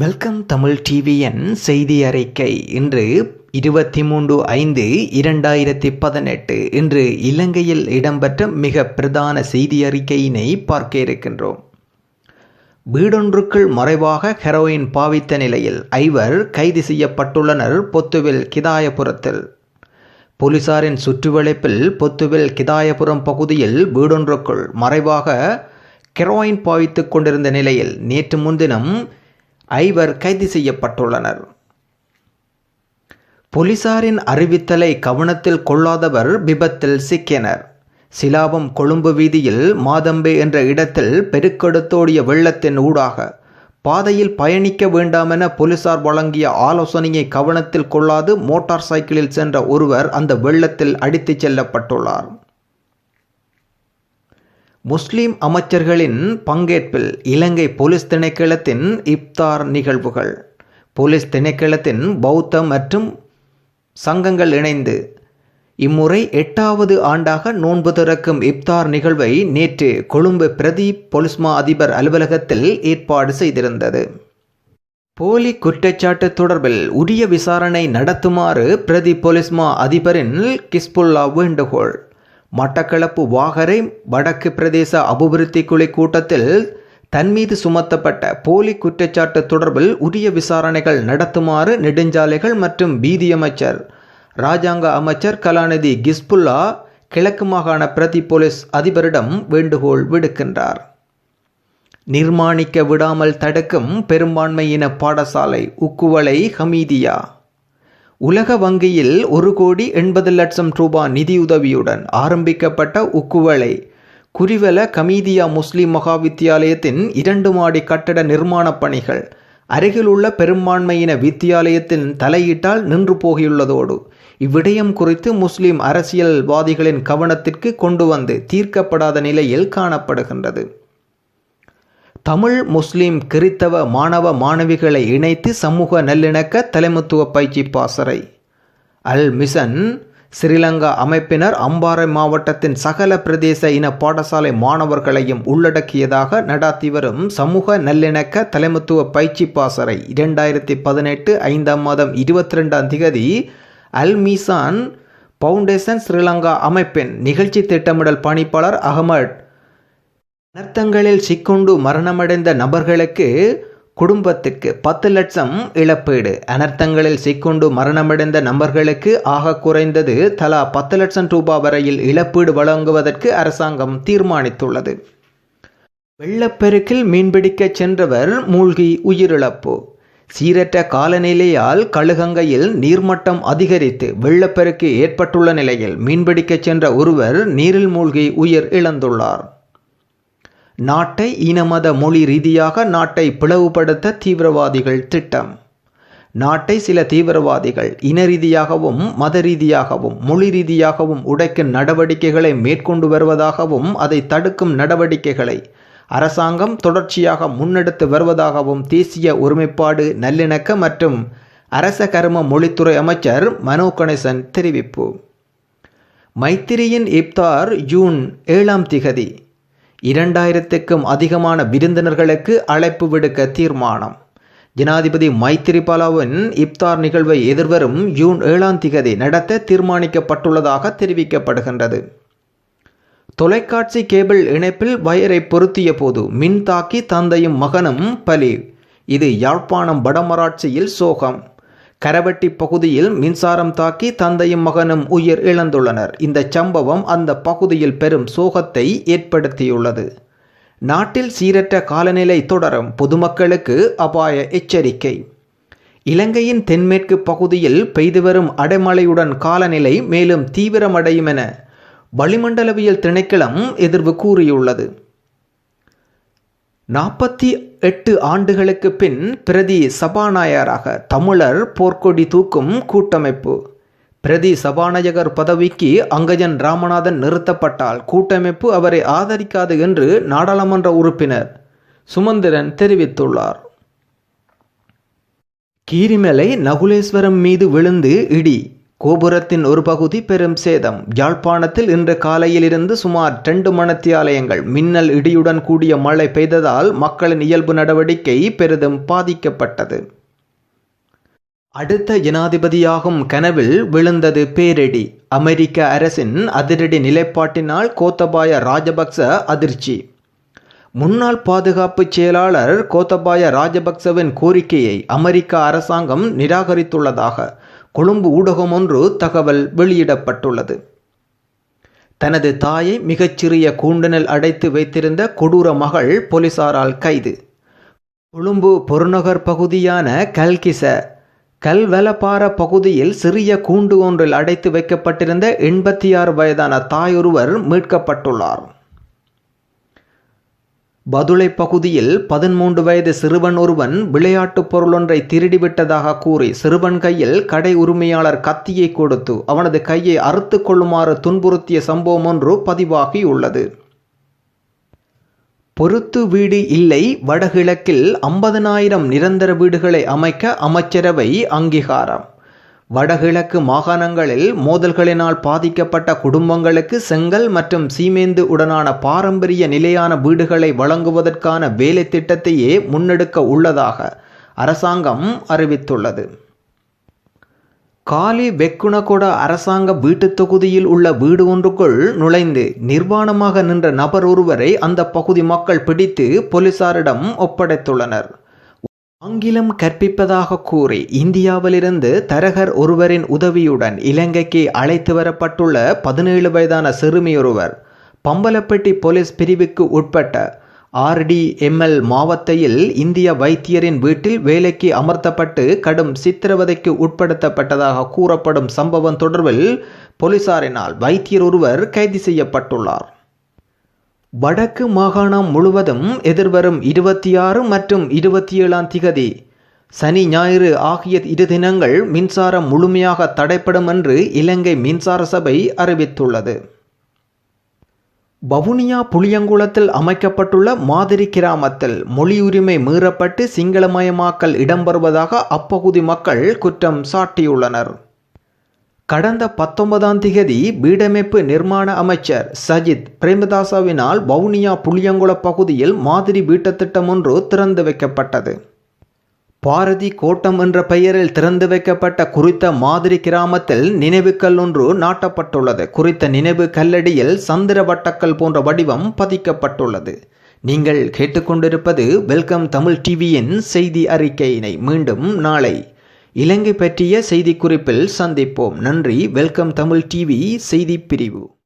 Welcome Tamil டிவியின் செய்தி அறிக்கை இன்று இருபத்தி மூன்று ஐந்து இரண்டாயிரத்தி பதினெட்டு. இன்று இலங்கையில் இடம்பெற்ற மிக பிரதான செய்தி அறிக்கையினை பார்க்க இருக்கின்றோம். வீடொன்றுக்குள் மறைவாக ஹெரோயின் பாவித்த நிலையில் ஐவர் கைது செய்யப்பட்டுள்ளனர் பொத்துவில் கிதாயபுரத்தில். போலீசாரின் சுற்றுவளைப்பில் பொத்துவில் கிதாயபுரம் பகுதியில் வீடொன்றுக்குள் மறைவாக கெரோயின் பாவித்துக் கொண்டிருந்த நிலையில் நேற்று முன்தினம் ஐவர் கைது செய்யப்பட்டுள்ளனர். போலீசாரின் அறிவித்தலை கவனத்தில் கொள்ளாதவர் விபத்தில் சிக்கினர். சிலாபம் கொழும்பு வீதியில் மாதம்பே என்ற இடத்தில் பெருக்கெடுத்தோடிய வெள்ளத்தின் ஊடாக பாதையில் பயணிக்க வேண்டாமென போலீசார் வழங்கிய ஆலோசனையை கவனத்தில் கொள்ளாது மோட்டார் சைக்கிளில் சென்ற ஒருவர் அந்த வெள்ளத்தில் அடித்துச் செல்லப்பட்டுள்ளார். முஸ்லிம் அமைச்சர்களின் பங்கேற்பில் இலங்கை போலீஸ் திணைக்களத்தின் இப்தார் நிகழ்வுகள். போலீஸ் திணைக்களத்தின் பௌத்த மற்றும் சங்கங்கள் இணைந்து இம்முறை எட்டாவது ஆண்டாக நோன்பு திறக்கும் இப்தார் நிகழ்வை நேற்று கொழும்பு பிரதி பொலிஸ்மா அதிபர் அலுவலகத்தில் ஏற்பாடு செய்திருந்தது. போலி குற்றச்சாட்டு தொடர்பில் உரிய விசாரணை நடத்துமாறு பிரதி பொலிஸ்மா அதிபரின் கிஸ்புல்லா வேண்டுகோள். மட்டக்களப்பு வாகரை வடக்கு பிரதேச அபிவிருத்தி குழு கூட்டத்தில் தன் மீது சுமத்தப்பட்ட போலி குற்றச்சாட்டு தொடர்பில் உரிய விசாரணைகள் நடத்துமாறு நெடுஞ்சாலைகள் மற்றும் வீதி அமைச்சர் ராஜாங்க அமைச்சர் கலாநிதி கிஸ்புல்லா கிழக்கு மாகாண பிரதி போலீஸ் அதிபரிடம் வேண்டுகோள் விடுக்கின்றார். நிர்மாணிக்க விடாமல் தடுக்கும் பெரும்பான்மையின பாடசாலை உக்குவலை ஹமீதியா உலக வங்கியில் ஒரு கோடி எண்பது லட்சம் ரூபாய் நிதியுதவியுடன் ஆரம்பிக்கப்பட்ட உக்குவளை. குறிவல கமீதியா முஸ்லிம் மகா வித்தியாலயத்தின் இரண்டு மாடி கட்டட நிர்மாணப் பணிகள். அருகிலுள்ள பெரும்பான்மையின வித்தியாலயத்தின் தலையீட்டால் நின்று போகியுள்ளதோடு இவ்விடயம் குறித்து முஸ்லிம் அரசியல்வாதிகளின் கவனத்திற்கு கொண்டு வந்து தீர்க்கப்படாத நிலையில் காணப்படுகின்றது. தமிழ் முஸ்லிம் கிறித்தவ மாணவ மாணவிகளை இணைத்து சமூக நல்லிணக்க தலைமத்துவ பயிற்சி பாசறை. அல் மிசன் ஸ்ரீலங்கா அமைப்பினர் அம்பாறை மாவட்டத்தின் சகல பிரதேச இன பாடசாலை மாணவர்களையும் உள்ளடக்கியதாக நடாத்தி வரும் சமூக நல்லிணக்க தலைமத்துவ பயிற்சி பாசறை இரண்டாயிரத்தி பதினெட்டு ஐந்தாம் மாதம் இருபத்தி ரெண்டாம் திகதி அல் மீசான் பவுண்டேஷன் ஸ்ரீலங்கா அமைப்பின் நிகழ்ச்சி திட்டமிடல் பணிப்பாளர் அகமட் அனர்த்தங்களில் சிக்கொண்டு மரணமடைந்த நபர்களுக்கு குடும்பத்திற்கு பத்து லட்சம் இழப்பீடு. அனர்த்தங்களில் சிக்கொண்டு மரணமடைந்த நபர்களுக்கு ஆக குறைந்தது தலா பத்து லட்சம் ரூபாய் வரையில் இழப்பீடு வழங்குவதற்கு அரசாங்கம் தீர்மானித்துள்ளது. வெள்ளப்பெருக்கில் மீன்பிடிக்கச் சென்றவர் மூழ்கி உயிரிழப்பு. சீரற்ற காலநிலையால் கழுகங்கையில் நீர்மட்டம் அதிகரித்து வெள்ளப்பெருக்கு ஏற்பட்டுள்ள நிலையில் மீன்பிடிக்கச் சென்ற ஒருவர் நீரில் மூழ்கி உயிர் இழந்துள்ளார். நாட்டை இனமத மொழி ரீதியாக நாட்டை பிளவுபடுத்த தீவிரவாதிகள் திட்டம். நாட்டை சில தீவிரவாதிகள் இன ரீதியாகவும் மத ரீதியாகவும் மொழி ரீதியாகவும் உடைக்கும் நடவடிக்கைகளை மேற்கொண்டு வருவதாகவும் அதை தடுக்கும் நடவடிக்கைகளை அரசாங்கம் தொடர்ச்சியாக முன்னெடுத்து வருவதாகவும் தேசிய ஒருமைப்பாடு நல்லிணக்க மற்றும் அரச கரும மொழித்துறை அமைச்சர் மனோ கணேசன் தெரிவிப்பு. மைத்திரியின் இப்தார் ஜூன் ஏழாம் திகதி. இரண்டாயிரத்துக்கும் அதிகமான விருந்தினர்களுக்கு அழைப்பு விடுக்க தீர்மானம். ஜனாதிபதி மைத்திரிபாலாவின் இப்தார் நிகழ்வை எதிர்வரும் ஜூன் ஏழாம் திகதி நடத்த தீர்மானிக்கப்பட்டுள்ளதாக தெரிவிக்கப்படுகின்றது. தொலைக்காட்சி கேபிள் இணைப்பில் வயரை பொருத்திய போது மின் தாக்கி தந்தையும் மகனும் பலி. இது யாழ்ப்பாணம் வடமராட்சியில் சோகம். கரவட்டி பகுதியில் மின்சாரம் தாக்கி தந்தையும் மகனும் உயிர் இழந்துள்ளனர். இந்த சம்பவம் அந்த பகுதியில் பெரும் சோகத்தை ஏற்படுத்தியுள்ளது. நாட்டில் சீரற்ற காலநிலை தொடரும் பொதுமக்களுக்கு அபாய எச்சரிக்கை. இலங்கையின் தென்மேற்கு பகுதியில் பெய்து வரும் அடைமழையுடன் காலநிலை மேலும் தீவிரமடையும் என வளிமண்டலவியல் திணைக்களம் எதிர்வு கூறியுள்ளது. நாற்பத்தி எட்டு ஆண்டுகளுக்கு பின் பிரதி சபாநாயகராக தமிழர் போர்க்கொடி தூக்கும் கூட்டமைப்பு. பிரதி சபாநாயகர் பதவிக்கு அங்கஜன் ராமநாதன் நிறுத்தப்பட்டால் கூட்டமைப்பு அவரை ஆதரிக்காது என்று நாடாளுமன்ற உறுப்பினர் சுமந்திரன் தெரிவித்துள்ளார். கீரிமலை நகுலேஸ்வரம் மீது விழுந்து இடி. கோபுரத்தின் ஒரு பகுதி பெரும் சேதம். யாழ்ப்பாணத்தில் இன்று காலையிலிருந்து சுமார் ரெண்டு மணத்தியாலயங்கள் மின்னல் இடியுடன் கூடிய மழை பெய்ததால் மக்களின் இயல்பு நடவடிக்கை பெரிதும் பாதிக்கப்பட்டது. அடுத்த ஜனாதிபதியாகும் கனவில் விழுந்தது பேரிடி. அமெரிக்க அரசின் அதிரடி நிலைப்பாட்டினால் கோத்தபாய ராஜபக்ச அதிர்ச்சி. முன்னாள் பாதுகாப்பு செயலாளர் கோத்தபாய ராஜபக்சவின் கோரிக்கையை அமெரிக்க அரசாங்கம் நிராகரித்துள்ளதாக கொழும்பு ஊடகம் ஒன்று தகவல் வெளியிடப்பட்டுள்ளது. தனது தாயை மிகச்சிறிய கூண்டனில் அடைத்து வைத்திருந்த கொடூர மகள் போலீசாரால் கைது. கொழும்பு புறநகர் பகுதியான கல்கிச கல்வெலப்பார பகுதியில் சிறிய கூண்டு ஒன்றில் அடைத்து வைக்கப்பட்டிருந்த எண்பத்தி ஆறு வயதான தாயொருவர் மீட்கப்பட்டுள்ளார். பதுளை பகுதியில் பதிமூன்று வயது சிறுவன் ஒருவன் விளையாட்டுப் பொருளொன்றை திருடிவிட்டதாக கூறி சிறுவன் கையில் கடை உரிமையாளர் கத்தியை கொடுத்து அவனது கையை அறுத்து கொள்ளுமாறு துன்புறுத்திய சம்பவம் ஒன்று பதிவாகியுள்ளது பொருத்து வீடு இல்லை. வடகிழக்கில் ஐம்பதனாயிரம் நிரந்தர வீடுகளை அமைக்க அமைச்சரவை அங்கீகாரம். வடகிழக்கு மாகாணங்களில் மோதல்களினால் பாதிக்கப்பட்ட குடும்பங்களுக்கு செங்கல் மற்றும் சீமேந்து உடனான பாரம்பரிய நிலையான வீடுகளை வழங்குவதற்கான வேலை திட்டத்தையே முன்னெடுக்க உள்ளதாக அரசாங்கம் அறிவித்துள்ளது. காலி வெக்குணகொட அரசாங்க வீட்டுத் தொகுதியில் உள்ள வீடு ஒன்றுக்குள் நுழைந்து நிர்வாணமாக நின்ற நபர் ஒருவரை அந்த பகுதி மக்கள் பிடித்து போலீசாரிடம் ஒப்படைத்துள்ளனர். ஆங்கிலம் கற்பிப்பதாக கூறி இந்தியாவிலிருந்து தரகர் ஒருவரின் உதவியுடன் இலங்கைக்கு அழைத்து வரப்பட்டுள்ள பதினேழு வயதான சிறுமியொருவர் பம்பலப்பட்டி போலீஸ் பிரிவுக்கு உட்பட்ட ஆர்டிஎம்எல் மாவத்தையில் இந்திய வைத்தியரின் வீட்டில் வேலைக்கு அமர்த்தப்பட்டு கடும் சித்திரவதைக்கு உட்படுத்தப்பட்டதாக கூறப்படும் சம்பவம் தொடர்பில் போலீசாரினால் வைத்தியர் ஒருவர் கைது செய்யப்பட்டுள்ளார். வடக்கு மாகாணம் முழுவதும் எதிர்வரும் இருபத்தி ஆறு மற்றும் இருபத்தி ஏழாம் திகதி. சனி ஞாயிறு ஆகிய இரு தினங்கள் மின்சாரம் முழுமையாக தடைப்படும் என்று இலங்கை மின்சார சபை அறிவித்துள்ளது. வவுனியா புளியங்குளத்தில் அமைக்கப்பட்டுள்ள மாதிரி கிராமத்தில் மொழி உரிமை மீறப்பட்டு சிங்களமயமாக்கல் இடம்பெறுவதாக அப்பகுதி மக்கள் குற்றம் சாட்டியுள்ளனர். கடந்த பத்தொன்பதாம் திகதி வீடமைப்பு நிர்மாண அமைச்சர் சஜித் பிரேமதாசாவினால் வவுனியா புளியங்குள பகுதியில் மாதிரி வீட்டுத்திட்டம் ஒன்று திறந்து வைக்கப்பட்டது. பாரதி கோட்டம் என்ற பெயரில் திறந்து வைக்கப்பட்ட குறித்த மாதிரி கிராமத்தில் நினைவுக்கல் ஒன்று நாட்டப்பட்டுள்ளது. குறித்த நினைவு கல்லடியில் சந்திர வட்டக்கல் போன்ற வடிவம் பதிக்கப்பட்டுள்ளது. நீங்கள் கேட்டுக்கொண்டிருப்பது வெல்கம் தமிழ் டிவியின் செய்தி அறிக்கையினை மீண்டும் நாளை இலங்கை பற்றிய செய்திக்குறிப்பில் சந்திப்போம். நன்றி. வெல்கம் தமிழ் டிவி செய்தி பிரிவு